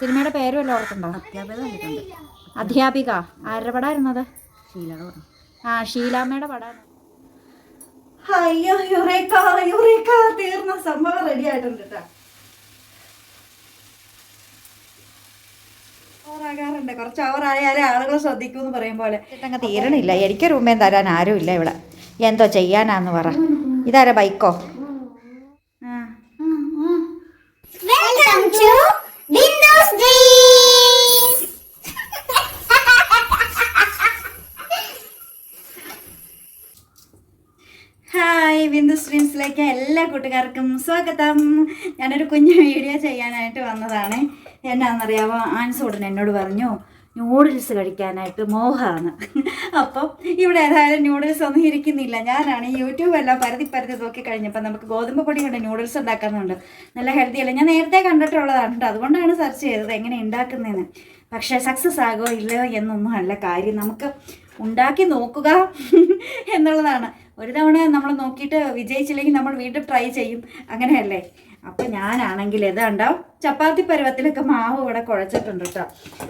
സിനിമയുടെ പേര് വല്ല ഓർക്കുണ്ടോ അധ്യാപക ആരുടെ പടായിരുന്നത് ആ ഷീലാമ്മയുടെ പടമാണ് അയ്യോ യുറേക്ക യുറേക്ക തീർന്ന സംഭവം റെഡി ആയിട്ടുണ്ട് കേട്ടോ ഓവറാകാറുണ്ട് കുറച്ച് ഓവറായാലേ ആളുകൾ ശ്രദ്ധിക്കൂ എന്ന് പറയും പോലെ. അങ്ങ് തീരണില്ല. എനിക്ക് റൂമേ തരാൻ ആരും ഇല്ല ഇവിടെ. എന്തോ ചെയ്യാനാന്ന് പറ. ഇതാരാ ബൈക്കോ സ്ട്രീംസിലേക്ക് എല്ലാ കൂട്ടുകാർക്കും സ്വാഗതം. ഞാനൊരു കുഞ്ഞു വീഡിയോ ചെയ്യാനായിട്ട് വന്നതാണ്. എന്നാണെന്നറിയാമോ ആൻസോടൻ എന്നോട് പറഞ്ഞു ന്യൂഡിൽസ് കഴിക്കാനായിട്ട് മോഹമാണ് അപ്പം ഇവിടെ ഏതായാലും ന്യൂഡിൽസ് ഒന്നും ഇരിക്കുന്നില്ല. ഞാനാണ് യൂട്യൂബ് എല്ലാം പരതി പരതി നോക്കി കഴിഞ്ഞപ്പോൾ നമുക്ക് ഗോതമ്പ് പൊടി കൊണ്ട് നൂഡിൽസ് ഉണ്ടാക്കുന്നുണ്ട്. നല്ല ഹെൽത്തി അല്ല? ഞാൻ നേരത്തെ കണ്ടിട്ടുള്ളതാണ് കേട്ടോ. അതുകൊണ്ടാണ് സെർച്ച് ചെയ്തത് എങ്ങനെ ഉണ്ടാക്കുന്നതെന്ന് പക്ഷേ സക്സസ് ആകോ ഇല്ലയോ എന്നൊന്നും അല്ല കാര്യം. നമുക്ക് ഉണ്ടാക്കി നോക്കുക എന്നുള്ളതാണ്. ഒരു തവണ നമ്മൾ നോക്കിയിട്ട് വിജയിച്ചില്ലെങ്കിൽ നമ്മൾ വീണ്ടും ട്രൈ ചെയ്യും. അങ്ങനെയല്ലേ? അപ്പം ഞാനാണെങ്കിൽ ഇതാണ്ടാവും ചപ്പാത്തി പരുവത്തിലൊക്കെ മാവ് ഇവിടെ കുഴച്ചിട്ടുണ്ട് കേട്ടോ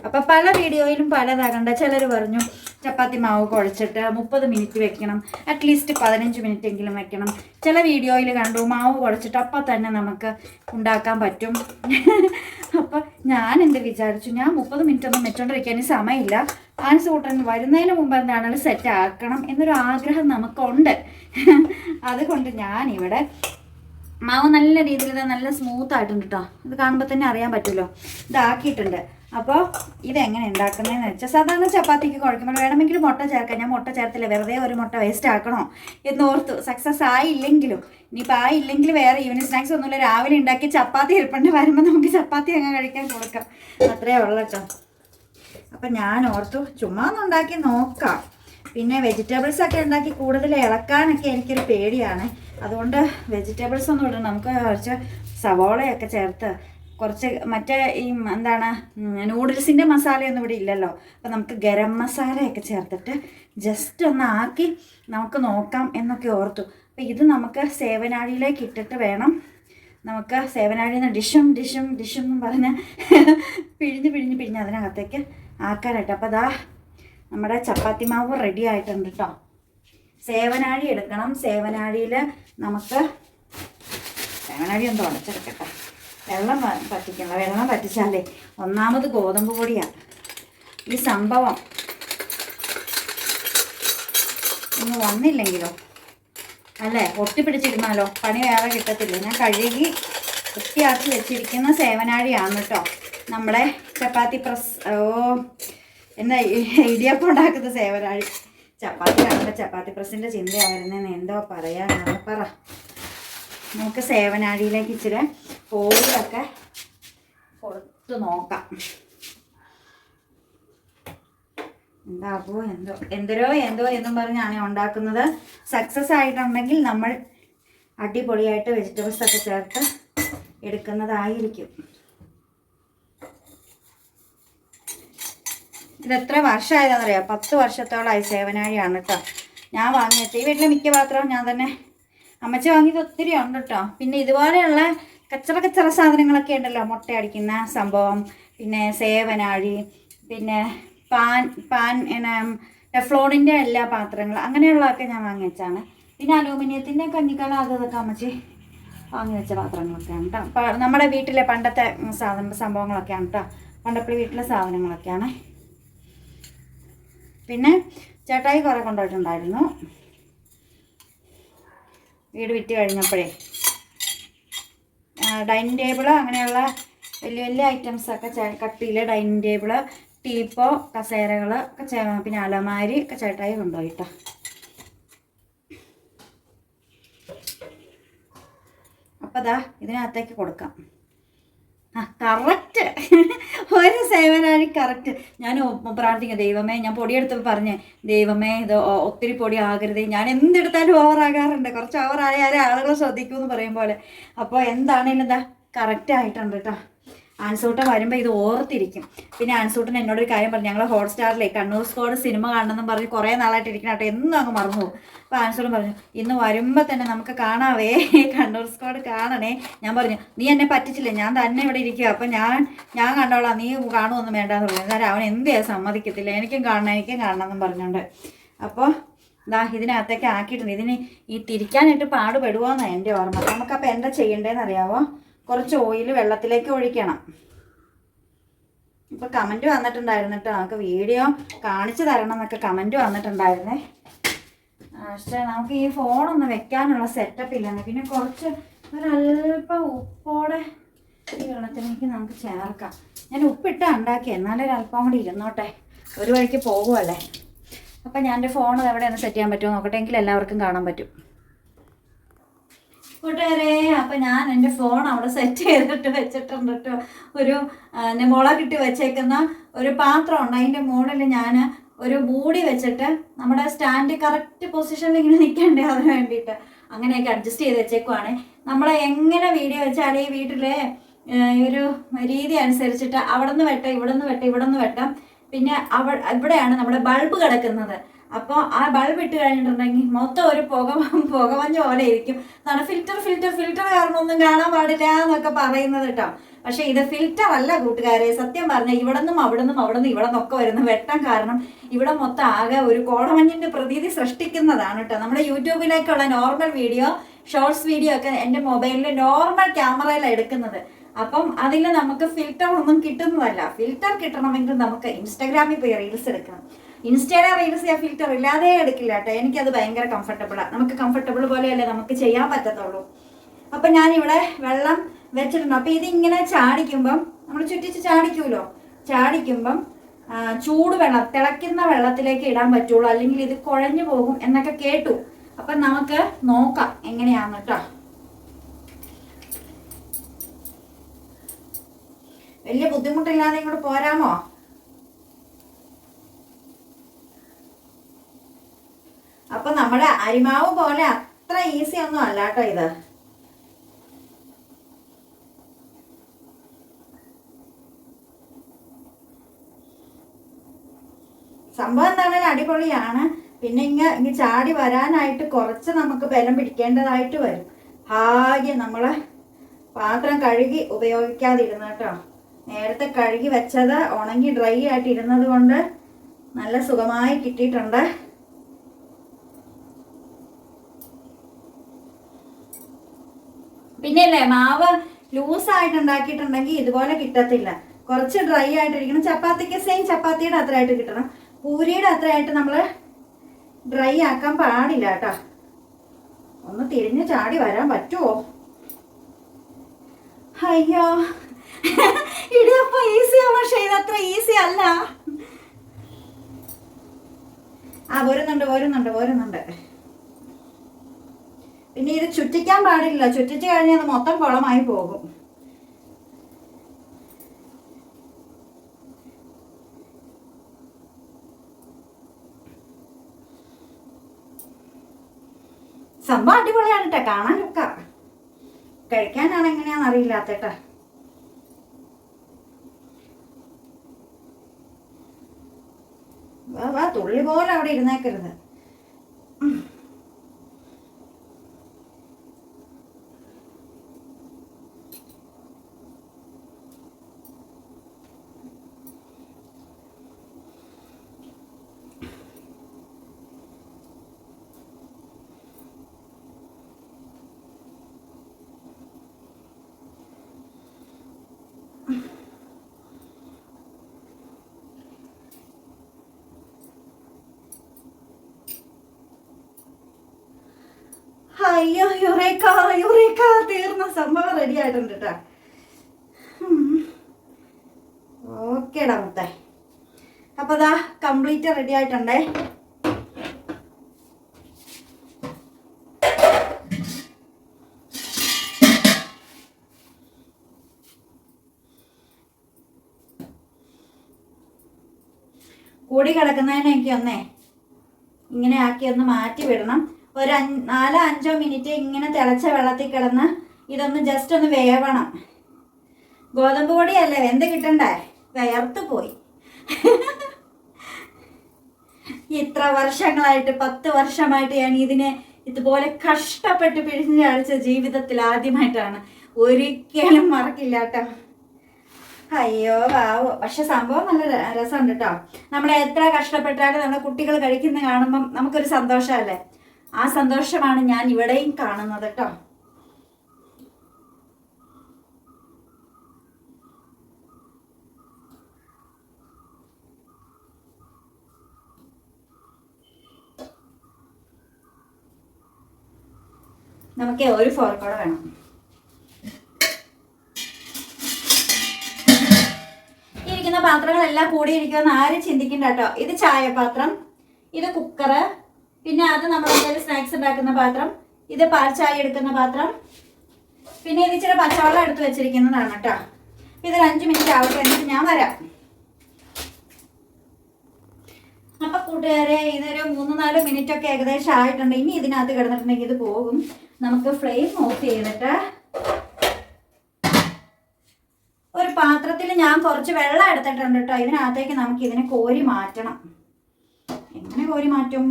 അപ്പം പല വീഡിയോയിലും പലതാകണ്ട ചിലർ പറഞ്ഞു ചപ്പാത്തി മാവ് കുഴച്ചിട്ട് മുപ്പത് മിനിറ്റ് വെക്കണം അറ്റ്ലീസ്റ്റ് പതിനഞ്ച് മിനിറ്റ് എങ്കിലും വെക്കണം. ചില വീഡിയോയിൽ കണ്ടു മാവ് കുഴച്ചിട്ട് അപ്പം തന്നെ നമുക്ക് ഉണ്ടാക്കാൻ പറ്റും. അപ്പം ഞാൻ എന്ത് വിചാരിച്ചു ഞാൻ മുപ്പത് മിനിറ്റ് ഒന്നും വെച്ചോണ്ടിരിക്കാൻ സമയമില്ല. ആൻസ് കൂട്ടൻ വരുന്നതിന് മുമ്പ് എന്താണെങ്കിലും സെറ്റ് ആക്കണം എന്നൊരു ആഗ്രഹം നമുക്കുണ്ട്. അതുകൊണ്ട് ഞാനിവിടെ മാവ് നല്ല രീതിയിൽ നല്ല സ്മൂത്ത് ആയിട്ടുണ്ട് കേട്ടോ ഇത് കാണുമ്പോൾ തന്നെ അറിയാൻ പറ്റുമല്ലോ. ഇതാക്കിയിട്ടുണ്ട് അപ്പോൾ ഇതെങ്ങനെ ഉണ്ടാക്കുന്നതെന്ന് വെച്ചാൽ സാധാരണ ചപ്പാത്തിക്ക് കുഴക്കുമ്പോൾ വേണമെങ്കിൽ മുട്ട ചേർക്കാം. ഞാൻ മുട്ട ചേർത്തില്ല. വെറുതെ ഒരു മുട്ട വേസ്റ്റ് ആക്കണോ എന്ന് ഓർത്തു. സക്സസ് ആയില്ലെങ്കിലും ഇനിയിപ്പോൾ ആയില്ലെങ്കിൽ വേറെ ഈവനിങ് സ്നാക്സ് ഒന്നുമില്ല. രാവിലെ ഉണ്ടാക്കി ചപ്പാത്തി ഇരിപ്പണ്ട് വരുമ്പോൾ നമുക്ക് ചപ്പാത്തി അങ്ങ് കഴിക്കാൻ കൊടുക്കാം. അത്രേ ഉള്ളൂ കേട്ടോ അപ്പം ഞാൻ ഓർത്തു ചുമ്മാ ഉണ്ടാക്കി നോക്കാം. പിന്നെ വെജിറ്റബിൾസ് ഒക്കെ ഉണ്ടാക്കി കൂടുതൽ ഇളക്കാനൊക്കെ എനിക്കൊരു പേടിയാണ്. അതുകൊണ്ട് വെജിറ്റബിൾസ് ഒന്നും ഇടണം നമുക്ക് കുറച്ച് സവോളയൊക്കെ ചേർത്ത് കുറച്ച് മറ്റേ ഈ എന്താണ് നൂഡിൽസിന്റെ മസാലയൊന്നും ഇവിടെ ഇല്ലല്ലോ. അപ്പം നമുക്ക് ഗരം മസാലയൊക്കെ ചേർത്തിട്ട് ജസ്റ്റ് ഒന്ന് ആക്കി നമുക്ക് നോക്കാം എന്നൊക്കെ ഓർത്തു. അപ്പം ഇത് നമുക്ക് സേവനാഴിയിലേക്ക് ഇട്ടിട്ട് വേണം. നമുക്ക് സേവനാഴിയിൽ നിന്ന് ഡിഷും ഡിഷും ഡിഷും എന്ന് പറഞ്ഞ് പിഴിഞ്ഞ് പിഴിഞ്ഞ് പിഴിഞ്ഞ് അതിനകത്തേക്ക് ആക്കാനായിട്ട്. അപ്പോൾ അതാ നമ്മുടെ ചപ്പാത്തി മാവ് റെഡി ആയിട്ടുണ്ട് കേട്ടോ സേവനാഴി എടുക്കണം. സേവനാഴിയിൽ നമുക്ക് സേവനാഴി ഒന്ന് ഉടച്ചെടുക്കട്ടെ വെള്ളം പറ്റിക്കണം വെള്ളം പറ്റിച്ചാലേ ഒന്നാമത് ഗോതമ്പ് പൊടിയാണ് ഈ സംഭവം ഇന്ന് വന്നില്ലെങ്കിലോ? അല്ലേ? ഒട്ടിപ്പിടിച്ചിരുന്നാലോ? പണി വേറെ കിട്ടത്തില്ല. ഞാൻ കഴുകി വൃത്തിയാക്കി വെച്ചിരിക്കുന്ന സേവനാഴിയാണ് കേട്ടോ. നമ്മുടെ ചപ്പാത്തി പ്രസ് ഓ എന്നാ ഇടിയപ്പം ഉണ്ടാക്കുന്ന സേവനാഴി. ചപ്പാത്തി കാണുമ്പോൾ ചപ്പാത്തി പ്രസിന്റെ ചിന്തയാണ് എന്തോ പറയാനാണ് പറ. നമുക്ക് സേവനാഴിയിലേക്ക് ഇച്ചിരി ഓയിലൊക്കെ കൊടുത്ത് നോക്കാം. എന്താകോ എന്തോ എന്തരോ എന്തോ എന്നും പറഞ്ഞാണ് ഉണ്ടാക്കുന്നത്. സക്സസ് ആയിട്ടുണ്ടെങ്കിൽ നമ്മൾ അടിപൊളിയായിട്ട് വെജിറ്റബിൾസ് ഒക്കെ ചേർത്ത് എടുക്കുന്നതായിരിക്കും. ഇത് എത്ര വർഷമായതാണെന്നറിയാം? പത്ത് വർഷത്തോളമായി സേവനാഴിയാണ് കേട്ടോ. ഞാൻ വാങ്ങിയത് ഈ വീട്ടിലെ മിക്ക പാത്രവും ഞാൻ തന്നെ അമ്മച്ച വാങ്ങിയത് ഒത്തിരി ഉണ്ട് കേട്ടോ. പിന്നെ ഇതുപോലെയുള്ള കച്ചറ കച്ചറ സാധനങ്ങളൊക്കെ ഉണ്ടല്ലോ. മുട്ട അടിക്കുന്ന സംഭവം പിന്നെ സേവനാഴി പിന്നെ പാൻ പാൻ എന്നാ ടെഫ്ലോണിന്റെ എല്ലാ പാത്രങ്ങൾ അങ്ങനെയുള്ളതൊക്കെ ഞാൻ വാങ്ങി വെച്ചാണ്. പിന്നെ അലൂമിനിയത്തിന്റെ കഞ്ഞിക്കല അത് ഇതൊക്കെ അമ്മച്ചി വാങ്ങി വെച്ച പാത്രങ്ങളൊക്കെയാണ് കേട്ടോ. നമ്മുടെ വീട്ടിലെ പണ്ടത്തെ സാധന സംഭവങ്ങളൊക്കെയാണ് കേട്ടോ. പണ്ടപ്പള്ളി വീട്ടിലെ സാധനങ്ങളൊക്കെയാണ്. പിന്നെ ചേട്ടായി കുറേ കൊണ്ടുപോയിട്ടുണ്ടായിരുന്നു. വീട് വിറ്റ് കഴിഞ്ഞപ്പോഴേ. ഡൈനിങ് ടേബിൾ അങ്ങനെയുള്ള വലിയ വലിയ ഐറ്റംസൊക്കെ കട്ടിയിൽ ഡൈനിങ് ടേബിൾ ടീപ്പോ കസേരകൾ ഒക്കെ പിന്നെ അലമാരി ഒക്കെ ചേട്ടായി കൊണ്ടുപോയിട്ടോ. അപ്പോൾ ദാ ഇതിനകത്തേക്ക് കൊടുക്കാം. ആ കറക്റ്റ് ഒരു സേവനാഴി കറക്റ്റ് ഞാൻ പ്രാർത്ഥിക്കും ദൈവമേ ഞാൻ പൊടിയെടുത്ത് പറഞ്ഞേ ദൈവമേ ഇത് ഒത്തിരി പൊടി ആകരുതേ. ഞാൻ എന്തെടുത്താലും ഓവറാകാറുണ്ട് കുറച്ച് ഓവറായാലേ ആളുകൾ ശ്രദ്ധിക്കൂ എന്ന് പറയും പോലെ. അപ്പോൾ എന്താണ് എന്താ കറക്റ്റ് ആയിട്ടുണ്ട് കേട്ടോ ആൻസൂട്ടൻ വരുമ്പോൾ ഇത് ഓർത്തിരിക്കും. പിന്നെ ആൻസൂട്ടൻ എന്നോടൊരു കാര്യം പറഞ്ഞു ഞങ്ങൾ ഹോട്ട്സ്റ്റാറിലെ കണ്ണൂർ സ്കോഡ് സിനിമ കാണണമെന്നും പറഞ്ഞ് കുറേ നാളായിട്ട് ഇരിക്കണം കേട്ടോ എന്നും അങ്ങ് മറന്നു പോകും. അപ്പോൾ ആൻസൂട്ടൻ പറഞ്ഞു ഇന്ന് വരുമ്പോൾ തന്നെ നമുക്ക് കാണാവേ കണ്ണൂർ സ്കോഡ് കാണണേ. ഞാൻ പറഞ്ഞു നീ എന്നെ പറ്റിച്ചില്ല? ഞാൻ തന്നെ ഇവിടെ ഇരിക്കുക അപ്പം ഞാൻ ഞാൻ കണ്ടോളാം. നീ കാണുമൊന്നും വേണ്ടാന്ന് പറഞ്ഞു. എന്നാലും അവൻ എന്ത് സമ്മതിക്കത്തില്ല. എനിക്കും കാണണം എനിക്കും കാണണം എന്നും പറഞ്ഞുകൊണ്ട് അപ്പോൾ ദാ ഇതിനകത്തേക്ക് ആക്കിയിട്ടുണ്ട്. ഇതിന് ഈ തിരിക്കാനായിട്ട് പാടുപെടുമോയെന്നാണ് എന്റെ ഓർമ്മ. നമുക്കപ്പോൾ എന്താ ചെയ്യേണ്ടതെന്ന് അറിയാവോ കുറച്ച് ഓയിൽ വെള്ളത്തിലേക്ക് ഒഴിക്കണം. ഇപ്പോൾ കമന്റ് വന്നിട്ടുണ്ടായിരുന്നു കേട്ടോ നമുക്ക് വീഡിയോ കാണിച്ചു തരണം എന്നൊക്കെ കമന്റ് വന്നിട്ടുണ്ടായിരുന്നേ. പക്ഷേ നമുക്ക് ഈ ഫോണൊന്നും വെക്കാനുള്ള സെറ്റപ്പ് ഇല്ലെന്ന് പിന്നെ കുറച്ച് ഒരല്പം ഉപ്പോടെ ഈ വെള്ളത്തിലേക്ക് നമുക്ക് ചേർക്കാം. ഞാൻ ഉപ്പിട്ട് ഉണ്ടാക്കി എന്നാലും ഒരു അല്പം കൂടി ഇരുന്നോട്ടെ. ഒരു വഴിക്ക് പോകുമല്ലേ അപ്പം ഞാൻ എന്റെ ഫോൺ എവിടെയൊന്ന് സെറ്റ് ചെയ്യാൻ പറ്റുമോ നോക്കട്ടെ. എങ്കിൽ എല്ലാവർക്കും കാണാൻ പറ്റും. കൂട്ടുകാരെ അപ്പം ഞാൻ എന്റെ ഫോൺ അവിടെ സെറ്റ് ചെയ്തിട്ട് വെച്ചിട്ടുണ്ട് കേട്ടോ ഒരു ആ, നെ- മുളകിട്ട് വെച്ചേക്കുന്ന ഒരു പാത്രം ഉണ്ട് അതിന്റെ മുകളിൽ ഞാൻ ഒരു മൂടി വെച്ചിട്ട് നമ്മുടെ സ്റ്റാൻഡ് കറക്റ്റ് പൊസിഷനിൽ ഇങ്ങനെ നിൽക്കണ്ടേ അതിന് വേണ്ടിയിട്ട്. അങ്ങനെയൊക്കെ അഡ്ജസ്റ്റ് ചെയ്ത് വെച്ചേക്കുവാണ്. നമ്മൾ എങ്ങനെ വീഡിയോ വെച്ചാൽ ഈ വീട്ടിലെ ഒരു രീതി അനുസരിച്ചിട്ട് അവിടെ നിന്ന് വെട്ടാം ഇവിടെ നിന്ന് വെട്ടാം ഇവിടെ നിന്ന് വെട്ടാം. പിന്നെ അവ ഇവിടെയാണ് നമ്മുടെ ബൾബ് കിടക്കുന്നത്. അപ്പോൾ ആ ബൾബ് ഇട്ട് കഴിഞ്ഞിട്ടുണ്ടെങ്കിൽ മൊത്തം ഒരു പുക പുകമഞ്ഞ പോലെ ഇരിക്കും. അതാണ് ഫിൽറ്റർ ഫിൽറ്റർ ഫിൽറ്റർ കാരണം ഒന്നും കാണാൻ പാടില്ല എന്നൊക്കെ പറയുന്നത് കേട്ടോ. പക്ഷേ ഇത് ഫിൽറ്റർ അല്ല കൂട്ടുകാരെ. സത്യം പറഞ്ഞാൽ ഇവിടെ നിന്നും അവിടെ നിന്നും അവിടെ നിന്നും ഇവിടെ നിന്നൊക്കെ വരുന്ന വെട്ടം കാരണം ഇവിടെ മൊത്തം ആകെ ഒരു കോടമഞ്ഞിന്റെ പ്രതീതി സൃഷ്ടിക്കുന്നതാണ് കേട്ടോ. നമ്മുടെ യൂട്യൂബിലേക്കുള്ള നോർമൽ വീഡിയോ ഷോർട്സ് വീഡിയോ ഒക്കെ എന്റെ മൊബൈലിൽ നോർമൽ ക്യാമറയിലാണ് എടുക്കുന്നത്. അപ്പം അതിൽ നമുക്ക് ഫിൽറ്റർ ഒന്നും കിട്ടുന്നതല്ല. ഫിൽറ്റർ കിട്ടണമെങ്കിൽ നമുക്ക് ഇൻസ്റ്റാഗ്രാമിൽ പോയി റീൽസ് എടുക്കണം. ഇൻസ്റ്റയുടെ റീൽസ് ഞാൻ ഫിൽറ്റർ ഇല്ലാതെ എടുക്കില്ല കേട്ടോ. എനിക്കത് ഭയങ്കര കംഫർട്ടബിളാണ് നമുക്ക് കംഫർട്ടബിൾ പോലെയല്ലേ നമുക്ക് ചെയ്യാൻ പറ്റത്തുള്ളൂ. അപ്പം ഞാനിവിടെ വെള്ളം വെച്ചിട്ടുണ്ട്. അപ്പം ഇതിങ്ങനെ ചാടിക്കുമ്പം നമ്മൾ ചുറ്റിച്ച് ചാടിക്കുമല്ലോ ചാടിക്കുമ്പം ചൂട് ചൂടുവെള്ളം തിളയ്ക്കുന്ന വെള്ളത്തിലേക്ക് ഇടാൻ പറ്റുള്ളൂ. അല്ലെങ്കിൽ ഇത് കുഴഞ്ഞു പോകും എന്നൊക്കെ കേട്ടു. അപ്പം നമുക്ക് നോക്കാം എങ്ങനെയാന്ന് കേട്ടോ. വലിയ ബുദ്ധിമുട്ടില്ലാതെ ഇങ്ങോട്ട് പോരാമോ? അപ്പൊ നമ്മുടെ അരിമാവ് പോലെ അത്ര ഈസി ഒന്നും അല്ല കേട്ടോ ഇത്. സംഭവം എന്താണെങ്കിലും അടിപൊളിയാണ്. പിന്നെ ഇങ്ങ ഇങ്ങ് ചാടി വരാനായിട്ട് കുറച്ച് നമുക്ക് ബലം പിടിക്കേണ്ടതായിട്ട് വരും. ഭാഗ്യം നമ്മളെ പാത്രം കഴുകി ഉപയോഗിക്കാതിരുന്ന കേട്ടോ നേരത്തെ കഴുകി വെച്ചത് ഉണങ്ങി ഡ്രൈ ആയിട്ട് ഇരുന്നത് കൊണ്ട് നല്ല സുഖമായി കിട്ടിയിട്ടുണ്ട്. പിന്നെയല്ലേ മാവ് ലൂസായിട്ട് ഉണ്ടാക്കിയിട്ടുണ്ടെങ്കിൽ ഇതുപോലെ കിട്ടത്തില്ല. കുറച്ച് ഡ്രൈ ആയിട്ടിരിക്കണം. ചപ്പാത്തിക്ക് സെയിം ചപ്പാത്തിയുടെ അത്രയായിട്ട് കിട്ടണം. പൂരിയുടെ അത്രയായിട്ട് നമ്മൾ ഡ്രൈ ആക്കാൻ പാടില്ല കേട്ടോ. ഒന്ന് തിരിഞ്ഞ് ചാടി വരാൻ പറ്റുമോ അയ്യോ. ഇടിയപ്പം ഈസി ഈസിയാണ് പക്ഷെ ഇതത്ര ഈസി അല്ല. ആ വരുന്നുണ്ട് വരുന്നുണ്ട് വരുന്നുണ്ട്. പിന്നെ ഇത് ചുറ്റിക്കാൻ പാടില്ല. ചുറ്റിച്ച് കഴിഞ്ഞാൽ മൊത്തം കുളമായി പോകും. സംഭവം അടിപൊളിയാണ് കേട്ടോ കാണാൻ ഒക്ക. കഴിക്കാനാണ് എങ്ങനെയാന്ന് അറിയില്ലാത്തേട്ടാ വാ വാ തുള്ളി പോലെ അവിടെ ഇരുന്നേക്കരുത് അയ്യോ യുറേക്ക യുറേക്ക തീർന്ന സംഭവം റെഡി ആയിട്ടുണ്ട് കേട്ടോ ഓക്കേടാ മുത്തേ. അപ്പൊ ദാ കംപ്ലീറ്റ് റെഡി ആയിട്ടുണ്ടേ. കൂടി കിടക്കുന്നതിനൊക്കെ ഒന്നേ ഇങ്ങനെ ആക്കി ഒന്ന് മാറ്റി വിടണം. ഒരു നാലോ അഞ്ചോ മിനിറ്റ് ഇങ്ങനെ തിളച്ച വെള്ളത്തിൽ കിടന്ന് ഇതൊന്ന് ജസ്റ്റ് ഒന്ന് വേവണം. ഗോതമ്പ് പൊടിയല്ലേ? എന്ത് കിട്ടണ്ടേ? വിയർത്ത് പോയി. ഇത്ര വർഷങ്ങളായിട്ട് പത്ത് വർഷമായിട്ട് ഞാൻ ഇതിനെ ഇതുപോലെ കഷ്ടപ്പെട്ട് പിഴിഞ്ഞ് അടിച്ച ജീവിതത്തിൽ ആദ്യമായിട്ടാണ്. ഒരിക്കലും മറക്കില്ല കേട്ടോ. അയ്യോ വാവോ പക്ഷെ സംഭവം നല്ല രസമുണ്ട് കേട്ടോ. നമ്മൾ എത്ര കഷ്ടപ്പെട്ടാലും നമ്മുടെ കുട്ടികൾ കഴിക്കുന്ന കാണുമ്പം നമുക്കൊരു സന്തോഷമല്ലേ? ആ സന്തോഷമാണ് ഞാൻ ഇവിടെയും കാണുന്നത് കേട്ടോ. നമുക്ക് ഒരു ഫോർക്കോടെ വേണം. ഇരിക്കുന്ന പാത്രങ്ങളെല്ലാം കൂടിയിരിക്കുമെന്ന് ആരും ചിന്തിക്കണ്ട കേട്ടോ. ഇത് ചായപാത്രം ഇത് കുക്കറ് പിന്നെ അത് നമ്മൾ എന്തെങ്കിലും സ്നാക്സ് ഉണ്ടാക്കുന്ന പാത്രം ഇത് പാൽച്ചായ ചായ എടുക്കുന്ന പാത്രം പിന്നെ ഇത് ഇച്ചിരി പച്ചവെള്ളം എടുത്ത് വെച്ചിരിക്കുന്നതാണ് കേട്ടോ. ഇത് അഞ്ച് മിനിറ്റ് ആവട്ടെ എന്നിട്ട് ഞാൻ വരാം. അപ്പൊ കൂട്ടുകാരെ ഇതൊരു മൂന്ന് നാല് മിനിറ്റ് ഒക്കെ ഏകദേശം ആയിട്ടുണ്ട്. ഇനി ഇതിനകത്ത് കിടന്നിട്ടുണ്ടെങ്കിൽ ഇത് പോകും. നമുക്ക് ഫ്ലെയിം ഓഫ് ചെയ്തിട്ട് ഒരു പാത്രത്തിൽ ഞാൻ കുറച്ച് വെള്ളം എടുത്തിട്ടുണ്ട് കേട്ടോ. ഇതിനകത്തേക്ക് നമുക്ക് ഇതിനെ കോരി മാറ്റണം. എങ്ങനെ കോരി മാറ്റും?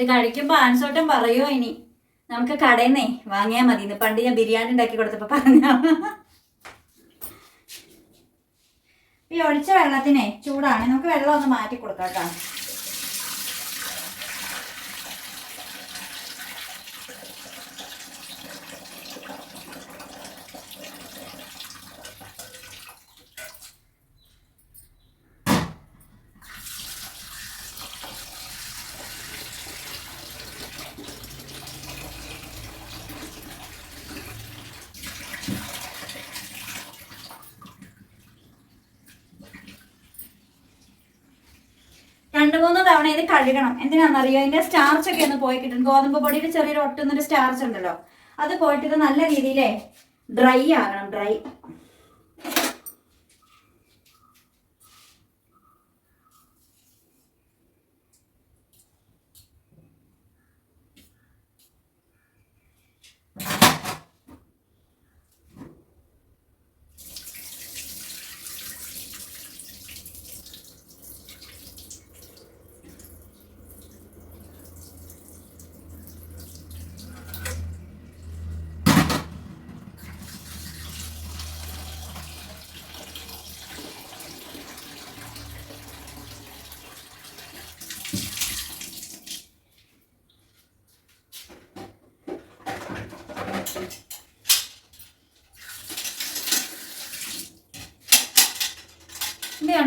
ഇത് കഴിക്കുമ്പോൾ ആൻസോട്ടം പറയോ ഇനി? നമുക്ക് കടയിൽ നിന്നേ വാങ്ങിയാൽ മതി. ഇന്ന് പണ്ട് ഞാൻ ബിരിയാണി ഉണ്ടാക്കി കൊടുത്തപ്പോൾ പറഞ്ഞ. ഈ ഒഴിച്ച വെള്ളത്തിനെ ചൂടാണ്. നമുക്ക് വെള്ളം ഒന്ന് മാറ്റി കൊടുക്കാം കേട്ടോ രണ്ട് മൂന്ന് തവണ ഇത് കഴുകണം. എന്തിനാണെന്നറിയോ? അതിന്റെ സ്റ്റാർച്ച് ഒക്കെ ഒന്ന് പോയി കിട്ടും ഗോതമ്പ് പൊടിയിൽ ചെറിയൊരു ഒട്ടുന്നൊരു സ്റ്റാർച്ച് ഉണ്ടല്ലോ. അത് പോയിട്ട് നല്ല രീതിയിലേ ഡ്രൈ ആകണം. ഡ്രൈ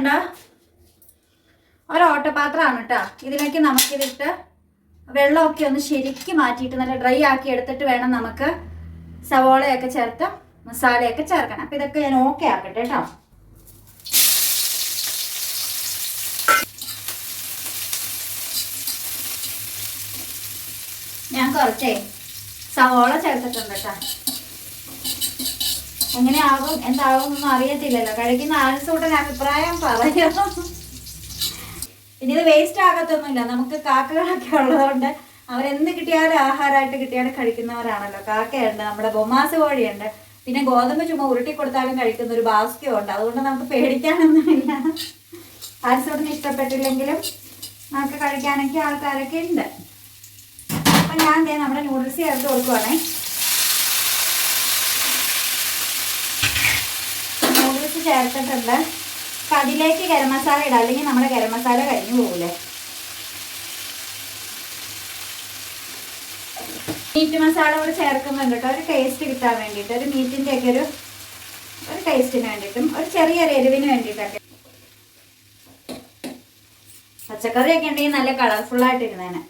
കണ്ടോ ഒരു ഓട്ടപാത്രമാണ് കേട്ടോ ഇതിലേക്ക് നമുക്കിതിട്ട് വെള്ളമൊക്കെ ഒന്ന് ശരിക്ക് മാറ്റിയിട്ട് നല്ല ഡ്രൈ ആക്കി എടുത്തിട്ട് വേണം നമുക്ക് സവോളയൊക്കെ ചേർത്ത് മസാലയൊക്കെ ചേർക്കണം. അപ്പം ഇതൊക്കെ ഞാൻ ഓക്കെ ആക്കട്ടെ കേട്ടോ ഞാൻ കുറച്ചേ സവോള ചേർത്തിട്ടുണ്ട് കേട്ടോ എങ്ങനെയാകും എന്താകും എന്നൊന്നും അറിയത്തില്ലല്ലോ. കഴിക്കുന്ന ആൻസൂട്ടൻ അഭിപ്രായം പറയുന്നു പിന്നെ ഇത് വേസ്റ്റ് ആകത്തൊന്നുമില്ല. നമുക്ക് കാക്കകളൊക്കെ ഉള്ളതുകൊണ്ട് അവരെന്ത് കിട്ടിയാലും ആഹാരമായിട്ട് കിട്ടിയാലും കഴിക്കുന്നവരാണല്ലോ. കാക്കയുണ്ട് നമ്മുടെ ബൊമാസ് കോഴിയുണ്ട്. പിന്നെ ഗോതമ്പ് ചുമ ഉരുട്ടി കൊടുത്താലും കഴിക്കുന്ന ഒരു ബാസ്ക്യം ഉണ്ട്. അതുകൊണ്ട് നമുക്ക് പേടിക്കാനൊന്നുമില്ല. ആൻസൂട്ടിന് ഇഷ്ടപ്പെട്ടില്ലെങ്കിലും നമുക്ക് കഴിക്കാനൊക്കെ ആൾക്കാരൊക്കെ ഉണ്ട്. അപ്പം ഞാൻ നമ്മുടെ നൂഡിൽസ് ചേർത്ത് കൊടുക്കുവാണേ. ചേർത്തിട്ടുണ്ട്. അപ്പം അതിലേക്ക് ഗരം മസാല ഇടാം. അല്ലെങ്കിൽ നമ്മുടെ ഗരം മസാല കഴിഞ്ഞു പോകില്ലേ മീറ്റ് മസാല കൂടെ ചേർക്കുന്നുണ്ട് കേട്ടോ. ഒരു ടേസ്റ്റ് കിട്ടാൻ വേണ്ടിയിട്ട്. ഒരു മീറ്റിന്റെയൊക്കെ ഒരു ഒരു ടേസ്റ്റിന് വേണ്ടിയിട്ടും ഒരു ചെറിയൊരു എരിവിന് വേണ്ടിയിട്ടൊക്കെ. പച്ചക്കറിയൊക്കെ ഉണ്ടെങ്കിൽ നല്ല കളർഫുള്ളായിട്ടിരുന്നേനെ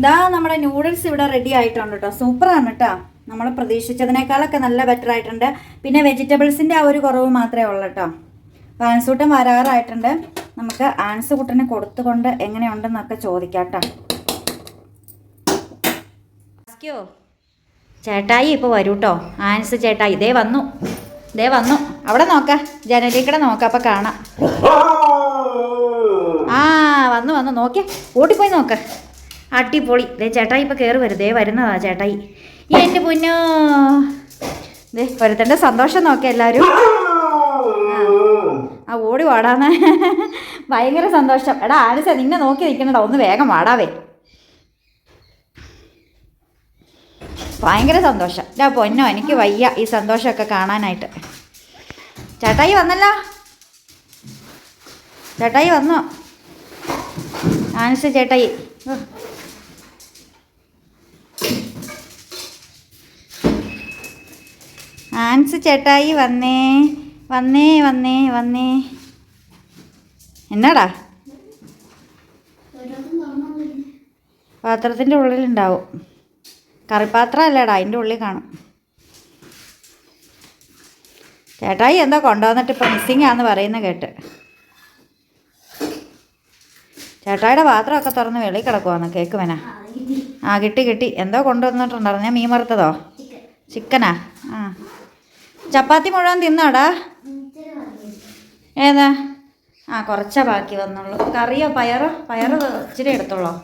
ഇതാ നമ്മുടെ നൂഡിൽസ് ഇവിടെ റെഡി ആയിട്ടുണ്ട് കേട്ടോ സൂപ്പറാണ് കേട്ടോ നമ്മൾ പ്രതീക്ഷിച്ചതിനേക്കാളൊക്കെ നല്ല ബെറ്റർ ആയിട്ടുണ്ട്. പിന്നെ വെജിറ്റബിൾസിന്റെ ആ ഒരു കുറവ് മാത്രമേ ഉള്ളൂ കേട്ടോ ആൻസൂട്ടൻ വരാറായിട്ടുണ്ട്. നമുക്ക് ആൻസ് കുട്ടനെ കൊടുത്തുകൊണ്ട് എങ്ങനെയുണ്ടെന്നൊക്കെ ചോദിക്കാം കേട്ടോ ചേട്ടായി ഇപ്പോൾ വരൂ കേട്ടോ ആൻസ് ചേട്ടായി ഇതേ വന്നു. ഇതേ വന്നു. അവിടെ നോക്ക. ജനലിക്കടെ നോക്കാം അപ്പം കാണാം. ആ വന്നു വന്നു. നോക്കിയേ. ഓടിപ്പോയി നോക്ക്. അടിപൊളി. ദേ ചേട്ടായി ഇപ്പോൾ കയറി വരുതേ വരുന്നതാ ചേട്ടായി എന്റെ പൊന്നോ. ദേ ഒരുത്തന്റെ സന്തോഷം നോക്കിയ എല്ലാവരും ആ ഓടി വാടാന്ന്. ഭയങ്കര സന്തോഷം. എടാ ആൻസ നിന്നെ നോക്കി നിൽക്കണടാ. ഒന്ന് വേഗം വാടാവേ. ഭയങ്കര സന്തോഷം. ഇതാ പൊന്നോ എനിക്ക് വയ്യ ഈ സന്തോഷമൊക്കെ കാണാനായിട്ട്. ചേട്ടായി വന്നല്ലോ. ചേട്ടായി വന്നോ. ആനസ് ചേട്ടായി. ആൻസ് ചേട്ടായി വന്നേ. വന്നേ വന്നേ വന്നേ. എന്നാടാ? പാത്രത്തിന്റെ ഉള്ളിലുണ്ടാവും. കറിപ്പാത്രം അല്ലേടാ അതിന്റെ ഉള്ളിൽ കാണും. ചേട്ടായി എന്താ കൊണ്ടുവന്നിട്ട് ഇപ്പം മിസ്സിങ് ആണെന്ന് പറയുന്ന കേട്ട്. ചേട്ടായിയുടെ പാത്രമൊക്കെ തുറന്ന് വെളിയിൽ കിടക്കുവാന്ന് കേക്ക് വേന ആ കിട്ടി കിട്ടി. എന്തോ കൊണ്ടുവന്നിട്ടുണ്ടായിരുന്നു. ഞാൻ മീൻ വറുത്തതോ? ചിക്കനാ? ആ. ചപ്പാത്തി മുഴുവൻ തിന്നോടാ. ഏതാ? ആ കുറച്ചാ ബാക്കി വന്നുള്ളൂ. കറിയോ പയറോ? പയറ് ഇച്ചിരി എടുത്തോളൂ.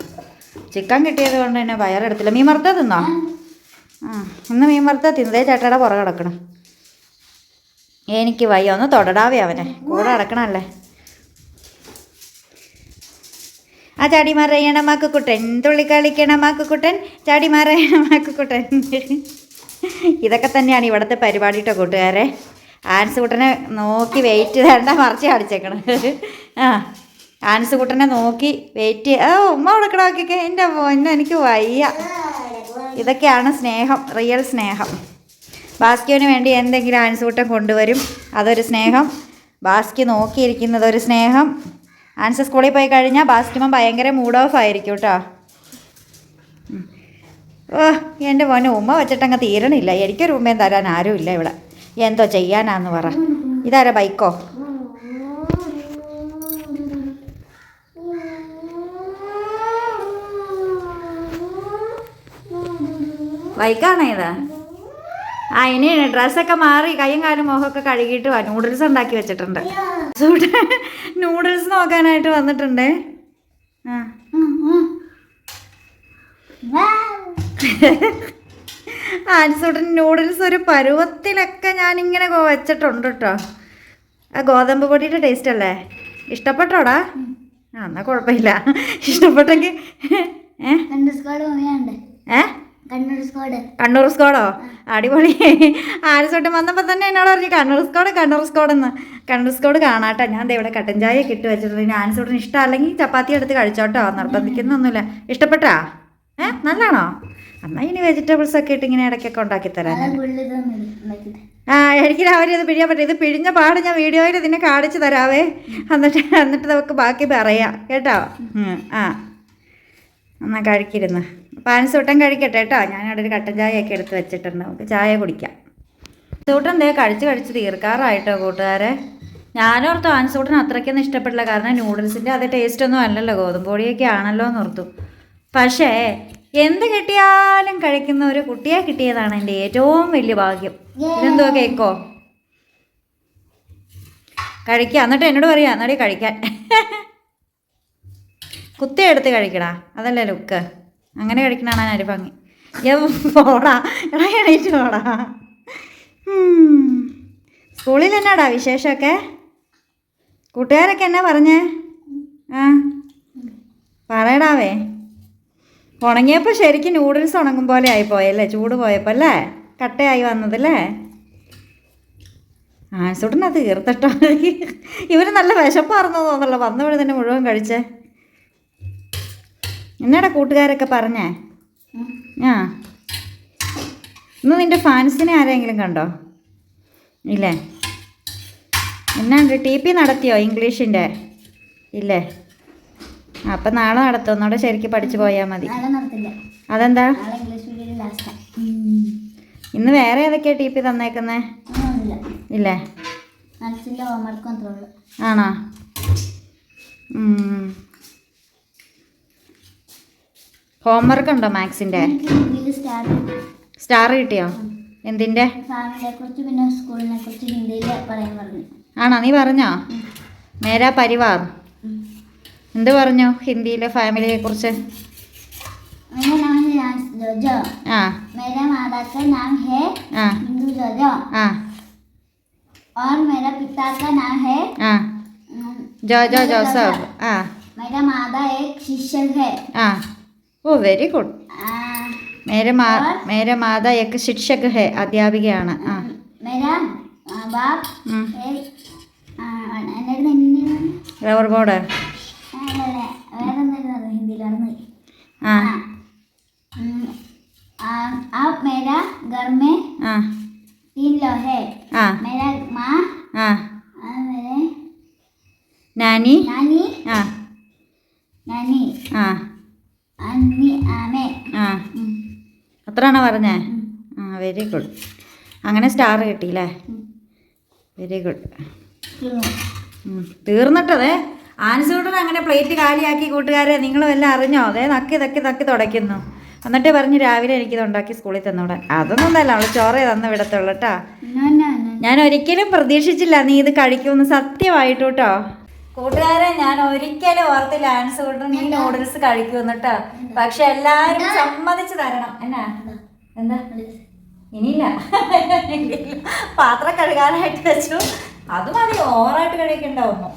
ചിക്കൻ കിട്ടിയത് കൊണ്ട് തന്നെ പയറെടുത്തില്ല മീൻ വറുത്ത തിന്നോ? ആ. ഇന്ന് മീൻ വറുത്ത തിന്നതേ ചേട്ടയുടെ പുറകെ കിടക്കണം. എനിക്ക് വയ്യ. ഒന്ന് തൊടടാവേ അവനെ. കൂടെ കിടക്കണല്ലേ ആ ചാടി മറയണ മാക്കുക്കുട്ടൻ. തുള്ളി കളിക്കണ മാക്കുക്കുട്ടൻ ചാടി മറയണ മാക്കുക്കുട്ടൻ. ഇതൊക്കെ തന്നെയാണ് ഇവിടുത്തെ പരിപാടി കേട്ടോ കൂട്ടുകാരെ. ആൻസ് കുട്ടനെ നോക്കി വെയിറ്റ് ചെയ്തേണ്ട മറിച്ച് അടിച്ചേക്കണം ആ ആൻസ് കുട്ടനെ നോക്കി വെയിറ്റ് ഓ ഉമ്മ കൊടുക്കണമൊക്കെ എന്റെ പൊന്നെ എനിക്ക് വയ്യ. ഇതൊക്കെയാണ് സ്നേഹം റിയൽ സ്നേഹം. ബാസ്കുവിന് വേണ്ടി എന്തെങ്കിലും ആൻസുകുട്ടൻ കൊണ്ടുവരും. അതൊരു സ്നേഹം. ബാസ്കി നോക്കിയിരിക്കുന്നത് ഒരു സ്നേഹം. ആൻസ സ്കൂളിൽ പോയി കഴിഞ്ഞാൽ ബാസ്കിമം ഭയങ്കര മൂഡ് ഓഫ് ആയിരിക്കും കേട്ടോ ഓ എന്റെ മോനെ ഉമ്മ വെച്ചിട്ടങ്ങ് തീരണില്ല. എനിക്കൊരു ഉമ്മയും തരാൻ ആരുമില്ല ഇവിടെ. എന്തോ ചെയ്യാനാന്ന് പറ. ഇതാരാ ബൈക്കോ ബൈക്കാണേതാ ആ ഇനി ഡ്രസ്സൊക്കെ മാറി കൈയും കാലും മുഖമൊക്കെ കഴുകിയിട്ട് വാ നൂഡിൽസ് ഉണ്ടാക്കി വെച്ചിട്ടുണ്ട്. സൂട്ട് നൂഡിൽസ് നോക്കാനായിട്ട് വന്നിട്ടുണ്ടേ. ആ. ആൻസൂട്ടൻ നൂഡിൽസ് ഒരു പരുവത്തിലൊക്കെ ഞാനിങ്ങനെ ഇങ്ങനെ വെച്ചിട്ടുണ്ട് കേട്ടോ ആ ഗോതമ്പ് പൊടിയുടെ ടേസ്റ്റ് അല്ലേ? ഇഷ്ടപ്പെട്ടോടാ ആ എന്നാൽ കുഴപ്പമില്ല. ഇഷ്ടപ്പെട്ടെങ്കിൽ ഏ? ഏഹ് സ്ക്വാഡ് പറയാനുണ്ട് ഏ? കണ്ണൂർ സ്കോഡോ. അടിപൊളി. ആരസോട്ട് വന്നപ്പോൾ തന്നെ എന്നോട് പറഞ്ഞു കണ്ണൂർ സ്കോഡ് കണ്ണൂർ സ്കോഡെന്ന്. കണ്ണൂർ സ്കോഡ് കാണാട്ടോ. ഞാൻ ഇവിടെ കട്ടൻ ചായ കിട്ടു വെച്ചിട്ടുണ്ട്. ആൻസോട്ടിന് ഇഷ്ടമല്ലെങ്കിൽ ചപ്പാത്തി എടുത്ത് കഴിച്ചോട്ടോ നിർബന്ധിക്കുന്നൊന്നുമില്ല. ഇഷ്ടപ്പെട്ടാ? ഏ? നല്ലാണോ? എന്നാൽ ഇനി വെജിറ്റബിൾസ് ഒക്കെ ഇട്ട് ഇങ്ങനെ ഇടയ്ക്കൊക്കെ ഉണ്ടാക്കി തരാം ആ എനിക്ക് രാവിലെ ഇത് പിഴിയാൻ പറ്റും ഇത് പിഴിഞ്ഞ പാട് ഞാൻ വീഡിയോയിൽ ഇതിനെ കാണിച്ചു തരാവേ. എന്നിട്ട് എന്നിട്ട് നമുക്ക് ബാക്കി പറയാം. കേട്ടോ? ആ. എന്നാൽ കഴിക്കിരുന്ന് പാൻസൂട്ടൻ കഴിക്കട്ടെ കേട്ടോ. ഞാനവിടെ ഒരു കട്ടൻ ചായയൊക്കെ എടുത്ത് വെച്ചിട്ടുണ്ട്. നമുക്ക് ചായ കുടിക്കാം. സൂട്ടൻ ദേ കഴിച്ച് കഴിച്ച് തീർക്കാറായിട്ടോ കൂട്ടുകാരെ? ഞാനോർത്തു ആൻസൂട്ടൻ അത്രയ്ക്കൊന്നും ഇഷ്ടപ്പെട്ടില്ല കാരണം നൂഡിൽസിന്റെ അത് ടേസ്റ്റ് ഒന്നും അല്ലല്ലോ. ഗോതമ്പ് പൊടിയൊക്കെ ആണല്ലോ എന്ന് ഓർത്തു. പക്ഷേ എന്ത് കിട്ടിയാലും കഴിക്കുന്ന ഒരു കുട്ടിയെ കിട്ടിയതാണ് എന്റെ ഏറ്റവും വലിയ ഭാഗ്യം. ഇതെന്തോ കേക്കോ? കഴിക്കുക എന്നിട്ട് എന്നോട് പറയാം എന്നാടി കഴിക്കാൻ? കുത്തി എടുത്ത് കഴിക്കടാ. അതല്ലേ ലുക്ക് അങ്ങനെ കഴിക്കണാണ് ഒരു ഭംഗി. പോടാ. എടാ എണീറ്റ് പോടാ. സ്കൂളിൽ എന്നാടാ വിശേഷമൊക്കെ? കൂട്ടുകാരൊക്കെ എന്നാ പറഞ്ഞേ? ആ പറയടാവേ. ഉണങ്ങിയപ്പോൾ ശരിക്കും നൂഡിൽസ് ഉണങ്ങും പോലെ ആയി പോയല്ലേ ചൂട് പോയപ്പോൾ അല്ലേ? കട്ടയായി വന്നതല്ലേ? ആ ആൻസൂട്ടനെ തീർത്തിട്ടോ ഇവർ നല്ല വിശപ്പാർന്നു തോന്നല്ലോ വന്ന വഴി തന്നെ മുഴുവൻ കഴിച്ചേ. എന്നാടാ കൂട്ടുകാരൊക്കെ പറഞ്ഞേ? ആ. ഇന്ന് നിന്റെ ഫാൻസിനെ ആരെങ്കിലും കണ്ടോ? ഇല്ലേ? എന്നാണ്ട് ടി പി നടത്തിയോ ഇംഗ്ലീഷിന്റെ? ഇല്ലേ? അപ്പം നാളെ നടത്തും? ഒന്നുകൂടെ ശരിക്കും പഠിച്ചു പോയാൽ മതി. അതെന്താ? ഇന്ന് വേറെ ഏതൊക്കെയാണ് ടി പി തന്നേക്കുന്നേ? ഇല്ലേ? ആണോ? ഹോംവർക്ക് ഉണ്ടോ മാത്സിൻ്റെ എനിക്ക് ഹിന്ദിയിൽ സ്റ്റാർട്ട് സ്റ്റാർ കിട്ടിയോ എന്തിൻ്റെ ഫാമിലിയെ കുറിച്ച് പിന്നെ സ്കൂളിനെ കുറിച്ച് ഹിന്ദിയിൽ പറയാൻ പറഞ്ഞു ആണോ നീ പറഞ്ഞോ മേരാ പരിവാർ ഉം. എന്ത് പറഞ്ഞു ഹിന്ദിയിലെ ഫാമിലിയെ കുറിച്ച് मेरा नाम है राज जोजो ആ मेरा माता का नाम है ആ हिंदू जोजो ആ और मेरा पिता का नाम है ആ उम, ജോ ജോ ജോസഫ് ആ मेरा माता एक शिक्षक है ആ ഓ വെരി ഗുഡ് आ, മേരെ മാ മേരെ മാതാ एक ശിക്ഷക് ഹെ അധ്യാപികയാണ് ആ मेरा आ, बाप ഉം. एक ആ, എന്നോട് തന്നെ റബ്ബർ ബോർഡ് അല്ലല്ല വേറെ എന്തായിരുന്നു ഹിന്ദിയിലാണ് ആ अब मेरा घर में ആ तीन लोग है ആ मेरा माँ ആ और मेरे നാനി नानी ആ नानी ആ अन्नी आमे ആ. അത്രയാണോ പറഞ്ഞേ? ആ വെരി ഗുഡ് അങ്ങനെ സ്റ്റാർ കിട്ടിയില്ലേ? Very good. തീർന്നിട്ടതേ. ആൻസൂട്ടർ അങ്ങനെ പ്ലേറ്റ് കാലിയാക്കി കൂട്ടുകാരെ നിങ്ങളും എല്ലാം അറിഞ്ഞോ? അതേ നക്കി തക്കി തക്കി തുടയ്ക്കുന്നു. എന്നിട്ട് പറഞ്ഞ് രാവിലെ എനിക്കിത് ഉണ്ടാക്കി സ്കൂളിൽ തന്നോടാൻ അതൊന്നും അല്ല അവൾ ചോറേ തന്ന വിടത്തുള്ളൂ കേട്ടോ ഞാൻ ഒരിക്കലും പ്രതീക്ഷിച്ചില്ല നീ ഇത് കഴിക്കുമെന്ന് സത്യമായിട്ടു കേട്ടോ കൂട്ടുകാരെ ഞാൻ ഒരിക്കലും ഓർത്തില്ല കൊണ്ട് നീ നൂഡിൽസ് കഴിക്കുമെന്ന് കേട്ടോ പക്ഷെ എല്ലാരും സമ്മതിച്ചു തരണം. എന്നാ? എന്താ? ഇനിയില്ല. പാത്രം കഴുകാനായിട്ട് വെച്ചു. അത് മതി ഓവറായിട്ട് കഴിക്കണ്ടാവുന്നു.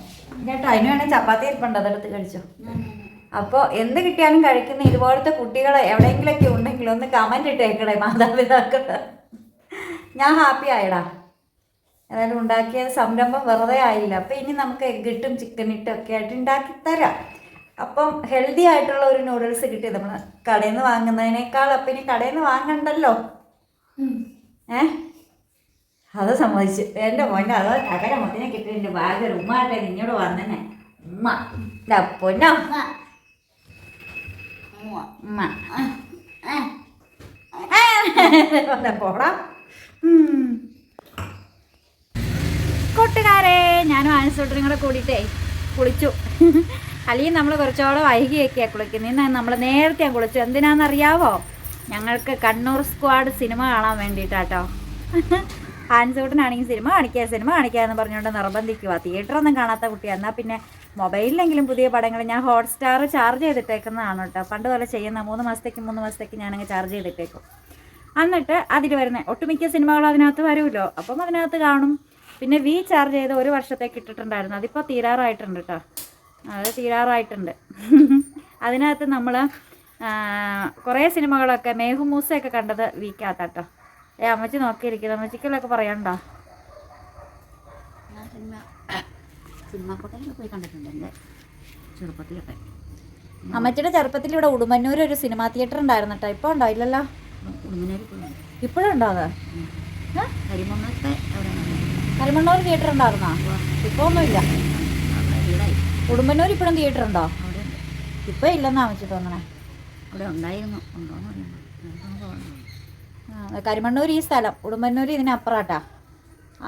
കേട്ടോ അതിന് വേണേൽ ചപ്പാത്തി ഇരിപ്പുണ്ട് അതെടുത്ത് കഴിച്ചു. അപ്പോൾ എന്ത് കിട്ടിയാലും കഴിക്കുന്ന ഇതുപോലത്തെ കുട്ടികൾ എവിടെയെങ്കിലൊക്കെ ഉണ്ടെങ്കിൽ ഒന്ന് കമന്റ് ഇട്ടേക്കണേ മാതാപിതാക്കൾ ഞാൻ ഹാപ്പി ആയടാ. ഏതായാലും ഉണ്ടാക്കിയ സംരംഭം വെറുതെ ആയില്ല. അപ്പം ഇനി നമുക്ക് എഗ് ഇട്ടും ചിക്കൻ ഇട്ടും ഒക്കെ ആയിട്ട് ഉണ്ടാക്കി തരാം. അപ്പം ഹെൽത്തി ആയിട്ടുള്ള ഒരു നൂഡിൽസ് കിട്ടി. നമ്മൾ കടയിൽ നിന്ന് വാങ്ങുന്നതിനേക്കാൾ അപ്പം ഇനി കടയിൽ നിന്ന് വാങ്ങണ്ടല്ലോ ഏ? അത് സമ്മതിച്ചു. എന്റെ മോന്റെ അത് അകല മൊത്തനെ കിട്ടി എന്റെ ഭാര്യ ഉമ്മാട്ടെ നിന്നോട് വന്നെ ഉമ്മ. ഇതാ പൊന്നോ. ഉമ്മ. പോടാ. കൂട്ടുകാരെ ഞാനും ആനസോട്ടനും കൂടെ കൂടിയിട്ടേ കുളിച്ചു. അല്ലെങ്കിൽ നമ്മൾ കുറച്ചുകൂടെ വൈകിയൊക്കെയാണ് കുളിക്കുന്നത്. ഇന്ന് നമ്മൾ നേരത്തെ കുളിച്ചു എന്തിനാണെന്നറിയാവോ ഞങ്ങൾക്ക് കണ്ണൂർ സ്ക്വാഡ് സിനിമ കാണാൻ വേണ്ടിയിട്ടാട്ടോ. ആൻസൂട്ടനാണെങ്കിൽ സിനിമ കാണിക്കുക സിനിമ കാണിക്കുക എന്ന് പറഞ്ഞുകൊണ്ട് നിർബന്ധിക്കുക തിയേറ്ററൊന്നും കാണാത്ത കുട്ടിയാണ് എന്നാൽ പിന്നെ മൊബൈലിലെങ്കിലും പുതിയ പടങ്ങൾ ഞാൻ ഹോട്ട്സ്റ്റാർ ചാർജ് ചെയ്തിട്ടേക്കുന്നതാണ് കേട്ടോ. പണ്ട് പോലെ ചെയ്യുന്ന മൂന്ന് മാസത്തേക്ക് മൂന്ന് മാസത്തേക്ക് ഞാനങ്ങ് ചാർജ് ചെയ്തിട്ടേക്കും. എന്നിട്ട് അതിൽ വരുന്ന ഒട്ടുമിക്ക സിനിമകളും അതിനകത്ത് വരുമല്ലോ. അപ്പം അതിനകത്ത് കാണും. പിന്നെ വി ചാർജ് ചെയ്ത് ഒരു വർഷത്തേക്ക് ഇട്ടിട്ടുണ്ടായിരുന്നു. അതിപ്പോൾ തീരാറായിട്ടുണ്ട് കേട്ടോ അത് തീരാറായിട്ടുണ്ട്. അതിനകത്ത് നമ്മൾ കുറേ സിനിമകളൊക്കെ മേഘമൂസയൊക്കെ കണ്ടത് വീക്കകത്താട്ടോ ഏ അമ്മച്ചി നോക്കിയിരിക്കുന്നത് അമ്മച്ചിക്കലൊക്കെ പറയണ്ടോ സിനിമ പോയി ചെറുപ്പത്തിലൊക്കെ. അമ്മച്ചിയുടെ ചെറുപ്പത്തിൽ ഇവിടെ ഉടുമ്പന്നൂർ ഒരു സിനിമാ തിയേറ്റർ ഉണ്ടായിരുന്നു കേട്ടോ ഇപ്പോൾ ഉണ്ടോ? ഇല്ലല്ലോ. ഇപ്പോഴുണ്ടോ പോയി ഇപ്പോഴും ഉണ്ടോ അത്? കരിമണ്ണത്തെ എവിടെയാണ് കൽമണ്ണൂർ തിയേറ്റർ ഉണ്ടായിരുന്നോ? ഇപ്പോൾ ഒന്നുമില്ല ഉടുമ്പന്നൂർ ഇപ്പോഴും തിയേറ്റർ ഉണ്ടോ? ഇപ്പൊ ഇല്ലെന്നാ വെച്ച് തോന്നണേ. അവിടെ ഉണ്ടായിരുന്നു. കരിമണ്ണൂർ ഈ സ്ഥലം ഉടുമ്പന്നൂർ ഇതിനപ്പുറാട്ടാ.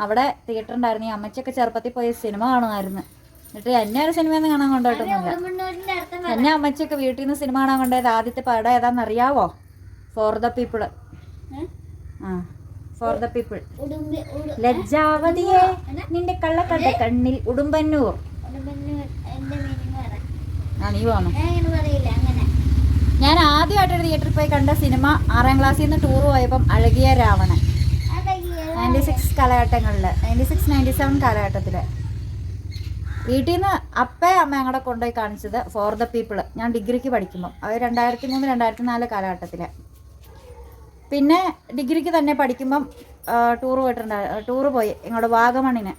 അവിടെ തിയേറ്റർ ഉണ്ടായിരുന്നു. ഈ അമ്മച്ചൊക്കെ ചെറുപ്പത്തിൽ പോയി സിനിമ കാണുമായിരുന്നു. എന്നിട്ട് എന്നെ ഒരു സിനിമയൊന്നും കാണാൻ കൊണ്ടുപോയിട്ടൊന്നുമില്ല. എന്നെ അമ്മച്ചൊക്കെ വീട്ടിൽ നിന്ന് സിനിമ കാണാൻ കൊണ്ടുപോയത് ആദ്യത്തെ പടം ഏതാണെന്നറിയാവോ? ഫോർ ദ പീപ്പിൾ ആ. ഫോർ ദ പീപ്പിൾ ലജ്ജാവതിയെ നിന്റെ കള്ളക്കട്ട കണ്ണിൽ ഉടുമ്പന്നൂർ ആ നീ ഞാൻ ആദ്യമായിട്ട് ഒരു തിയേറ്ററിൽ പോയി കണ്ട സിനിമ ആറാം ക്ലാസ്സിൽ നിന്ന് ടൂർ പോയപ്പം അഴകിയ രാവണൻ. നയന്റി സിക്സ് കാലഘട്ടങ്ങളിൽ നയന്റി സിക്സ് നയന്റി സെവൻ കാലഘട്ടത്തിൽ വീട്ടിൽ നിന്ന് അപ്പേ അമ്മ ഞങ്ങളെ കൊണ്ടുപോയി കാണിച്ചത് ഫോർ ദ പീപ്പിൾ ഞാൻ ഡിഗ്രിക്ക് പഠിക്കുമ്പോൾ അത് രണ്ടായിരത്തി മൂന്ന് രണ്ടായിരത്തി നാല് കാലഘട്ടത്തിൽ പിന്നെ ഡിഗ്രിക്ക് തന്നെ പഠിക്കുമ്പം ടൂർ പോയിട്ടുണ്ടായിരുന്നു ടൂർ പോയി. ഞങ്ങളുടെ വാഗമണിന്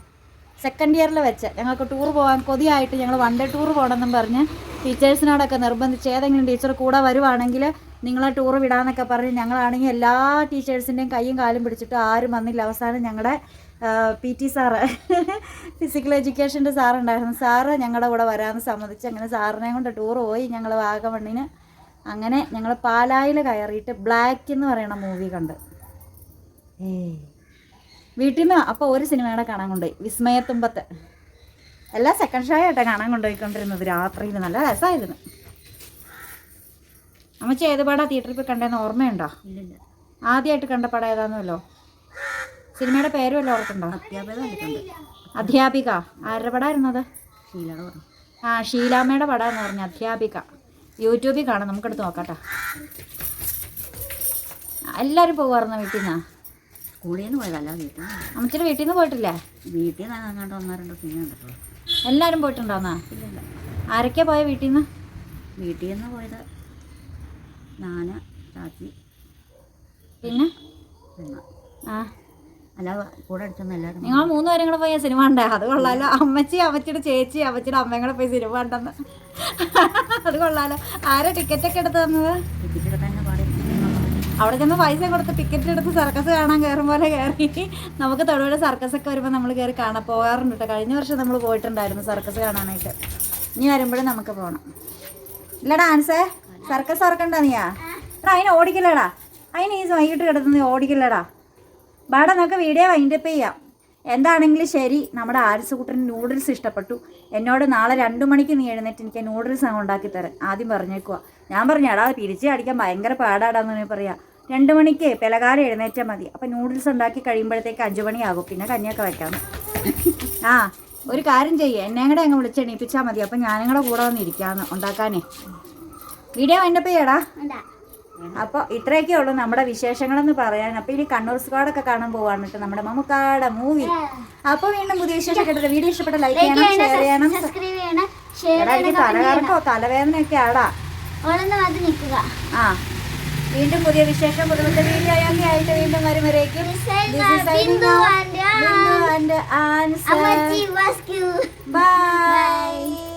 സെക്കൻഡ് ഇയറിൽ വെച്ച്. ഞങ്ങൾക്ക് ടൂർ പോകാൻ കൊതിയായിട്ട് ഞങ്ങൾ വൺ ഡേ ടൂർ പോകണമെന്നും പറഞ്ഞ് ടീച്ചേഴ്സിനോടൊക്കെ നിർബന്ധിച്ച് ഏതെങ്കിലും ടീച്ചർ കൂടെ വരുവാണെങ്കിൽ നിങ്ങളെ ടൂർ വിടാമെന്നൊക്കെ പറഞ്ഞ് ഞങ്ങളാണെങ്കിൽ എല്ലാ ടീച്ചേഴ്സിന്റെയും കൈയും കാലും പിടിച്ചിട്ട് ആരും വന്നില്ല. അവസാനം ഞങ്ങളുടെ പി ടി സാറ് ഫിസിക്കൽ എഡ്യൂക്കേഷന്റെ സാറുണ്ടായിരുന്നു. സാറ് ഞങ്ങളുടെ കൂടെ വരാമെന്ന് സമ്മതിച്ച് അങ്ങനെ സാറിനെ കൊണ്ട് ടൂർ പോയി ഞങ്ങൾ വാഗമണ്ണിന്. അങ്ങനെ ഞങ്ങൾ പാലായിൽ കയറിയിട്ട് ബ്ലാക്ക് എന്ന് പറയുന്ന മൂവി കണ്ട്. വീട്ടിൽ നിന്ന് അപ്പോൾ ഒരു സിനിമയുടെ കാണാൻ കൊണ്ടുപോയി. വിസ്മയത്തുമ്പത്ത്. എല്ലാ സെക്കൻഡ് ഷോ ആയിട്ടാണ് കാണാൻ കൊണ്ടുപോയിക്കൊണ്ടിരുന്നത്. രാത്രിയിൽ നല്ല രസമായിരുന്നു അമ്മച്ചി ഏത് പടാ തിയേറ്ററിൽ പോയി കണ്ടതെന്ന് ഓർമ്മയുണ്ടോ? ആദ്യമായിട്ട് കണ്ട പടം ഏതാണെന്നല്ലോ സിനിമയുടെ പേരും എല്ലാം ഓർക്കുണ്ടോ അധ്യാപിക ആരുടെ പടമായിരുന്നത് ആ ഷീലാമ്മയുടെ പടം എന്ന് പറഞ്ഞ അധ്യാപിക. യൂട്യൂബിൽ കാണാം. നമുക്കെടുത്ത് നോക്കാട്ടോ. എല്ലാവരും പോകുമായിരുന്നു വീട്ടിൽ നിന്നാ? സ്കൂളിൽ നിന്ന് പോയതല്ല വീട്ടിൽ നിന്ന്. അമ്മച്ചിയുടെ വീട്ടിൽ നിന്ന് പോയിട്ടില്ലേ? വീട്ടിൽ നിന്ന് അങ്ങോട്ട് ഒന്നോ രണ്ടോ സിനിമ എല്ലാവരും പോയിട്ടുണ്ടോന്നാ ആരൊക്കെയാ പോയ വീട്ടിൽ നിന്ന്? വീട്ടിൽ നിന്ന് പോയത് നാന ചാച്ചി പിന്നെ? പിന്നെ ആ. അല്ല കൂടെ അടിച്ചൊന്നും എല്ലാവരും നിങ്ങൾ മൂന്നുപേരും കൂടെ പോയ സിനിമ ഉണ്ടേ അത് കൊള്ളാലോ. അമ്മച്ചി അമ്മച്ചിയുടെ ചേച്ചി അമ്മച്ചിയുടെ അമ്മയും കൂടെ പോയി സിനിമ ഉണ്ടെന്ന് അത് കൊള്ളാലോ. ആരാ ടിക്കറ്റ് ഒക്കെ എടുത്ത് തന്നത്? അവിടെ ചെന്ന് പൈസ കൊടുത്ത് ടിക്കറ്റ് എടുത്ത് സർക്കസ് കാണാൻ കയറും പോലെ കയറി നമുക്ക് തൊടുപുഴ സർക്കസ് ഒക്കെ വരുമ്പോൾ നമ്മൾ കയറി കാണാൻ പോകാറുണ്ട് കേട്ടോ കഴിഞ്ഞ വർഷം നമ്മൾ പോയിട്ടുണ്ടായിരുന്നു സർക്കസ് കാണാനായിട്ട്. ഇനി വരുമ്പോഴും നമുക്ക് പോകണം ഇല്ല ഡാൻസേ സർക്കസ് ഓർക്കണ്ട നീയാ? എടാ അതിനെ ഓടിക്കില്ലടാ? അതിന് ഈ വൈകിട്ട് കിടന്ന് നീ ഓടിക്കില്ലടാ? ബാടാ നമുക്ക് വീഡിയോ വൈൻഡപ്പ് ചെയ്യാം. എന്താണെങ്കിലും ശരി. നമ്മുടെ ആരിസ് കൂട്ടന് നൂഡിൽസ് ഇഷ്ടപ്പെട്ടു. എന്നോട് നാളെ രണ്ടു മണിക്ക് നീ എഴുന്നേറ്റ് എനിക്ക് നൂഡിൽസ് ഉണ്ടാക്കി തരാൻ. ആദ്യം പറഞ്ഞേക്കുക ഞാൻ പറഞ്ഞു എടാ പിരിച്ച് അടിക്കാൻ ഭയങ്കര പാടാടാന്ന് പറയാം. രണ്ട് മണിക്ക് പിലകാലം എഴുന്നേറ്റാൽ മതി. അപ്പം നൂഡിൽസ് ഉണ്ടാക്കി കഴിയുമ്പോഴത്തേക്ക് അഞ്ചു മണിയാകും. പിന്നെ കഞ്ഞിയൊക്കെ വയ്ക്കാം ആ ഒരു കാര്യം ചെയ്യേ. എന്നെ കൂടെ അങ്ങ് വിളിച്ച് എണീപ്പിച്ചാൽ മതി. അപ്പം ഞാനും കൂടെ കൂടെ വന്നിരിക്കാമെന്ന് ഉണ്ടാക്കാനേ. വീഡിയോ എന്റെ ഉണ്ടാ അപ്പോൾ ഇത്രയൊക്കെ ഉള്ളൂ നമ്മുടെ വിശേഷങ്ങളെന്ന് പറയാൻ. അപ്പോൾ ഇനി കണ്ണൂർ സ്ക്വാഡൊക്കെ കാണാൻ പോവാണ് കേട്ടോ നമ്മുടെ മമ്മക്കാട മൂവി അപ്പോൾ വീണ്ടും പുതിയ വിശേഷം കേട്ടത് വീഡിയോ ഇഷ്ടപ്പെട്ട ലൈക്ക് ചെയ്യണം ഷെയർ ചെയ്യണം. എടാ എനിക്ക് തലകറക്കോ തലവേദനയൊക്കെ ആടാ. ആ. വീണ്ടും പുതിയ വിശേഷം പുതുപുത്ത വീഡിയോ ആയിട്ട് വീണ്ടും വരുമ്പോഴേക്കും. ബൈ